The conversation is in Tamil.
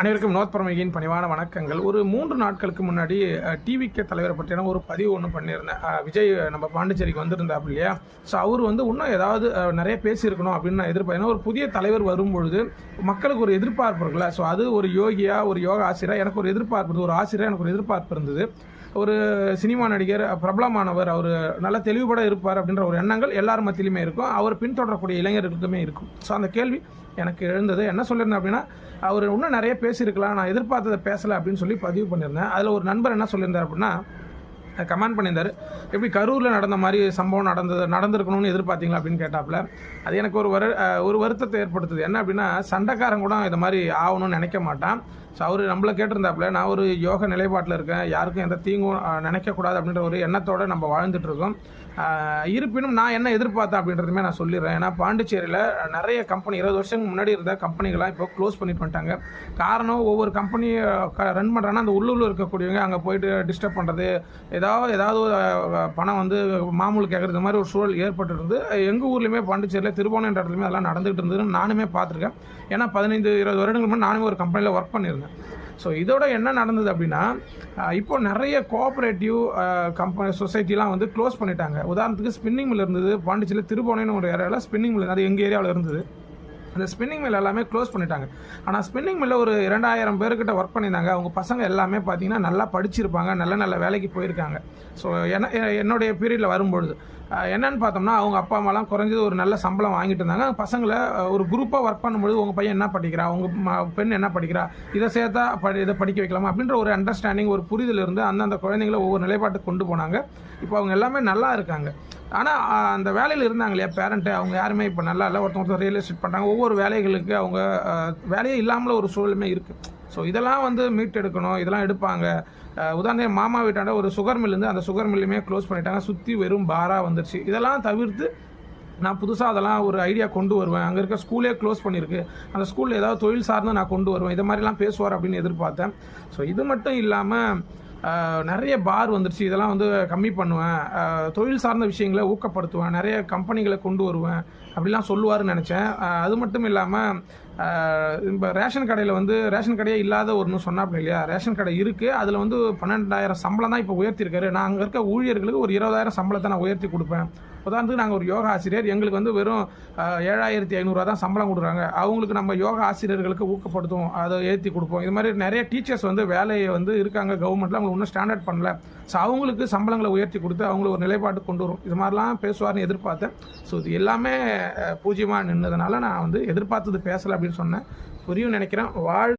அனைவருக்கும் வினோத் பரமகியின் பணிவான வணக்கங்கள். ஒரு மூன்று நாட்களுக்கு முன்னாடி டிவிகே தலைவரை பற்றியான ஒரு பதிவு ஒன்று பண்ணியிருந்தேன். விஜய் நம்ம பாண்டிச்சேரிக்கு வந்திருந்தாப்பு இல்லையா? ஸோ அவர் வந்து இன்னும் ஏதாவது நிறைய பேசியிருக்கணும் அப்படின்னு நான் எதிர்பார்த்தேன். ஒரு புதிய தலைவர் வரும்பொழுது மக்களுக்கு ஒரு எதிர்பார்ப்பு இருக்குல்ல. ஸோ அது ஒரு யோகியா ஒரு யோகா ஆசிரியர் எனக்கு ஒரு எதிர்பார்ப்பு இருந்தது. ஒரு ஆசிரியர் எனக்கு ஒரு எதிர்பார்ப்பு இருந்தது. ஒரு சினிமா நடிகர் பிரபலமானவர் அவர் நல்ல தெளிவுபட இருப்பார் அப்படின்ற ஒரு எண்ணங்கள் எல்லார் மத்தியிலுமே இருக்கும். அவர் பின்தொடரக்கூடிய இளைஞர்களுக்குமே இருக்கும். ஸோ அந்த கேள்வி எனக்கு எழுந்தது. என்ன சொல்லியிருந்தேன் அப்படின்னா அவர் இன்னும் நிறைய பேசியிருக்கலாம் நான் எதிர்பார்த்ததை பேசலை அப்படின்னு சொல்லி பதிவு பண்ணியிருந்தேன். அதில் ஒரு நண்பர் என்ன சொல்லியிருந்தார் அப்படின்னா கமெண்ட் பண்ணியிருந்தார். எப்படி கரூரில் நடந்த மாதிரி சம்பவம் நடந்தது நடந்திருக்கணும்னு எதிர்பார்த்தீங்களா? அப்படின்னு கேட்டாப்புல. அது எனக்கு ஒரு வரு ஒரு வருத்தத்தை ஏற்படுத்துது. என்ன அப்படின்னா சண்டைக்காரன் கூட இதை மாதிரி ஆகணும்னு நினைக்க மாட்டான். ஸோ அவர் நம்மளை கேட்டிருந்தாப்புல நான் ஒரு யோக நிலைப்பாட்டில் இருக்கேன் யாருக்கும் எந்த தீங்கும் நினைக்கக்கூடாது அப்படின்ற ஒரு எண்ணத்தோடு நம்ம வாழ்ந்துட்டுருக்கோம் இருப்பினும் நான் என்ன எதிர்பார்த்தேன் அப்படின்றதுமே நான் சொல்லிடுறேன். ஏன்னா பாண்டிச்சேரியில் நிறைய கம்பெனி இருபது வருஷத்துக்கு முன்னாடி இருந்த கம்பெனிகள்லாம் இப்போ க்ளோஸ் பண்ணிட்டு வந்துட்டாங்க. காரணம் ஒவ்வொரு கம்பெனியை ரன் பண்ணுறாங்கன்னா அந்த உள்ளூரில் இருக்கக்கூடியவங்க அங்கே போயிட்டு டிஸ்டர்ப் பண்ணுறது ஏதாவது ஏதாவது ஒரு, பணம் வந்து மாமூல் கேட்குறது மாதிரி ஒரு சூழல் ஏற்பட்டுருந்து எங்கள் ஊர்லேயுமே பாண்டிச்சேரியில் திருவோணன்ற இடத்துலையுமே அதெல்லாம் நடந்துகிட்டு இருந்ததுன்னு நானுமே பார்த்துருக்கேன். ஏன்னா பதினைந்து இருபது வருடங்களுக்கு முன்னாடி நானுமே ஒரு கம்பெனியில் ஒர்க் பண்ணியிருந்தேன். ஸோ இதோட என்ன நடந்தது அப்படின்னா இப்போ நிறைய கோஆப்ரேட்டிவ் கம்பெனி சொசைட்டிலாம் வந்து க்ளோஸ் பண்ணிட்டாங்க. உதாரணத்துக்கு ஸ்பின்னிங் மில் இருந்தது பாண்டிச்சேரியில் திருபுவனைன்னு ஒரு ஏரியாவில் ஸ்பின்னிங் மில் அது எங்கள் ஏரியாவில் இருந்தது. அந்த ஸ்பின்னிங் மில் எல்லாமே க்ளோஸ் பண்ணிட்டாங்க. ஆனால் ஸ்பின்னிங் மில்ல ஒரு இரண்டாயிரம் பேர்கிட்ட ஒர்க் பண்ணியிருந்தாங்க. அவங்க பசங்க எல்லாமே பார்த்தீங்கன்னா நல்லா படிச்சிருப்பாங்க. நல்ல நல்ல வேலைக்கு போயிருக்காங்க. ஸோ என்ன என்னுடைய பீரியடில் வரும்பொழுது என்னன்னு பார்த்தோம்னா அவங்க அப்பா அம்மாலாம் குறைஞ்சது ஒரு நல்ல சம்பளம் வாங்கிட்டு இருந்தாங்க. பசங்களை ஒரு குரூப்பாக ஒர்க் பண்ணும்பொழுது உங்கள் பையன் என்ன படிக்கிறா? உங்கள் பெண் என்ன படிக்கிறா? இதை சேர்த்தா படி இதை படிக்க வைக்கலாமா? அப்படின்ற ஒரு அண்டர்ஸ்டாண்டிங் ஒரு புரிதல் இருந்து அந்தந்த குழந்தைங்களை ஒவ்வொரு நிலைப்பாட்டுக்கு கொண்டு போனாங்க. இப்போ அவங்க எல்லாமே நல்லா இருக்காங்க. ஆனால் அந்த வேலையில் இருந்தாங்க இல்லையா பேரண்ட்டு அவங்க யாருமே இப்போ நல்லா இல்லை. ஒருத்தவங்க ஒருத்தர் ரியல் எஸ்டேட் பண்ணுறாங்க ஒவ்வொரு வேலைகளுக்கு அவங்க வேலையே இல்லாமல் ஒரு சூழலுமே இருக்குது ஸோ இதெல்லாம் வந்து மீட் எடுக்கணும். இதெல்லாம் எடுப்பாங்க. உதாரணம் மாமா வீட்டாண்ட ஒரு சுகர் மில் இருந்து அந்த சுகர் மில்லுமே க்ளோஸ் பண்ணிட்டாங்க. சுற்றி வெறும் பாராக வந்துருச்சு. இதெல்லாம் தவிர்த்து நான் புதுசாக அதெல்லாம் ஒரு ஐடியா கொண்டு வருவேன். அங்கே இருக்க ஸ்கூலே க்ளோஸ் பண்ணியிருக்கு அந்த ஸ்கூலில் ஏதாவது தொழில் சார்ந்து நான் கொண்டு வருவேன். இது மாதிரிலாம் பேசுவார் அப்படின்னு எதிர்பார்த்தேன். ஸோ இது மட்டும் இல்லாமல் நிறைய பார் வந்துருச்சு. இதெல்லாம் வந்து கம்மி பண்ணுவேன். தொழில் சார்ந்த விஷயங்களை ஊக்கப்படுத்துவேன். நிறைய கம்பெனிகளை கொண்டு வருவேன். அப்படிலாம் சொல்லுவாருன்னு நினச்சேன். அது மட்டும் இல்லாமல் இப்போ ரேஷன் கடையில் வந்து ரேஷன் கடையே இல்லாத ஒன்று சொன்னாப்புல இல்லையா? ரேஷன் கடை இருக்குது அதில் வந்து பன்னெண்டாயிரம் சம்பளம் தான் இப்போ உயர்த்திருக்காரு. நான் அங்கே இருக்க ஊழியர்களுக்கு ஒரு இருபதாயிரம் சம்பளத்தை நான் உயர்த்தி கொடுப்பேன். உதாரணத்துக்கு நாங்கள் ஒரு யோகா ஆசிரியர். எங்களுக்கு வந்து வெறும் ஏழாயிரத்தி ஐநூறுரூவா தான் சம்பளம் கொடுக்குறாங்க. அவங்களுக்கு நம்ம யோகா ஆசிரியர்களுக்கு ஊக்கப்படுத்துவோம். அதை ஏற்றி கொடுப்போம். இது மாதிரி நிறைய டீச்சர்ஸ் வந்து வேலையை வந்து இருக்காங்க. கவர்மெண்ட்டில் அவங்க இன்னும் ஸ்டாண்டர்ட் பண்ணல. ஸோ அவங்களுக்கு சம்பளங்களை உயர்த்தி கொடுத்து அவங்கள ஒரு நிலைப்பாட்டு கொண்டு வரும். இது மாதிரிலாம் பேசுவார்னு எதிர்பார்த்தேன். ஸோ இது எல்லாமே பூஜ்யமாக நின்றதுனால நான் வந்து எதிர்பார்த்தது பேசலை அப்படின்னு சொன்னேன். புரியும் நினைக்கிறேன். வாழ்